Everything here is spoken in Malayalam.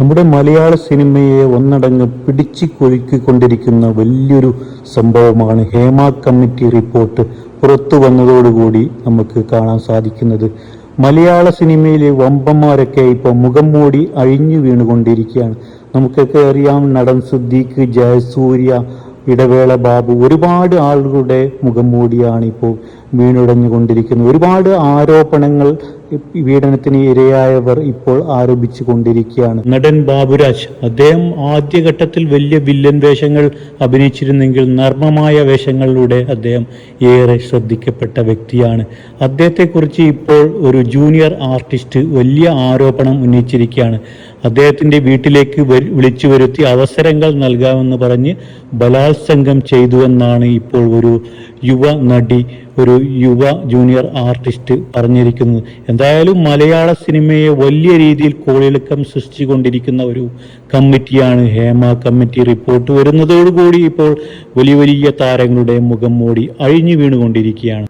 നമ്മുടെ മലയാള സിനിമയെ ഒന്നടങ്ങ് പിടിച്ചു കൊഴുക്കിക്കൊണ്ടിരിക്കുന്ന വലിയൊരു സംഭവമാണ് ഹേമ കമ്മിറ്റി റിപ്പോർട്ട് പുറത്തു വന്നതോടുകൂടി നമുക്ക് കാണാൻ സാധിക്കുന്നത്. മലയാള സിനിമയിലെ വമ്പന്മാരൊക്കെ ഇപ്പോൾ മുഖം മൂടി അഴിഞ്ഞു വീണുകൊണ്ടിരിക്കുകയാണ്. നമുക്കൊക്കെ അറിയാം നടൻ സിദ്ദീഖ് ജയസൂര്യ ഇടവേള ബാബു ഒരുപാട് ആളുകളുടെ മുഖം മൂടിയാണ് ഇപ്പോൾ വീണുടഞ്ഞുകൊണ്ടിരിക്കുന്നത്. ഒരുപാട് ആരോപണങ്ങൾ പീഡനത്തിന് ഇരയായവർ ഇപ്പോൾ ആരോപിച്ചു കൊണ്ടിരിക്കുകയാണ് നടൻ ബാബുരാജ് അദ്ദേഹം ആദ്യഘട്ടത്തിൽ വലിയ വില്ലൻ വേഷങ്ങൾ അഭിനയിച്ചിരുന്നെങ്കിൽ നർമ്മമായ വേഷങ്ങളിലൂടെ അദ്ദേഹം ഏറെ ശ്രദ്ധിക്കപ്പെട്ട വ്യക്തിയാണ്. അദ്ദേഹത്തെക്കുറിച്ച് ഇപ്പോൾ ഒരു ജൂനിയർ ആർട്ടിസ്റ്റ് വലിയ ആരോപണം ഉന്നയിച്ചിരിക്കുകയാണ്. അദ്ദേഹത്തിന്റെ വീട്ടിലേക്ക് വിളിച്ചു വരുത്തി അവസരങ്ങൾ നൽകാമെന്ന് പറഞ്ഞ് ബലാത്സംഗം ചെയ്തുവെന്നാണ് ഇപ്പോൾ ഒരു യുവ നടി ഒരു യുവ ജൂനിയർ ആർട്ടിസ്റ്റ് പറഞ്ഞിരിക്കുന്നത് എന്തായാലും മലയാള സിനിമയെ വലിയ രീതിയിൽ കോളിളക്കം സൃഷ്ടിച്ചുകൊണ്ടിരിക്കുന്ന ഒരു കമ്മിറ്റിയാണ് ഹേമ കമ്മിറ്റി. റിപ്പോർട്ട് വരുന്നതോടുകൂടി ഇപ്പോൾ വലിയ വലിയ താരങ്ങളുടെ മുഖം മൂടി അഴിഞ്ഞു വീണുകൊണ്ടിരിക്കുകയാണ്.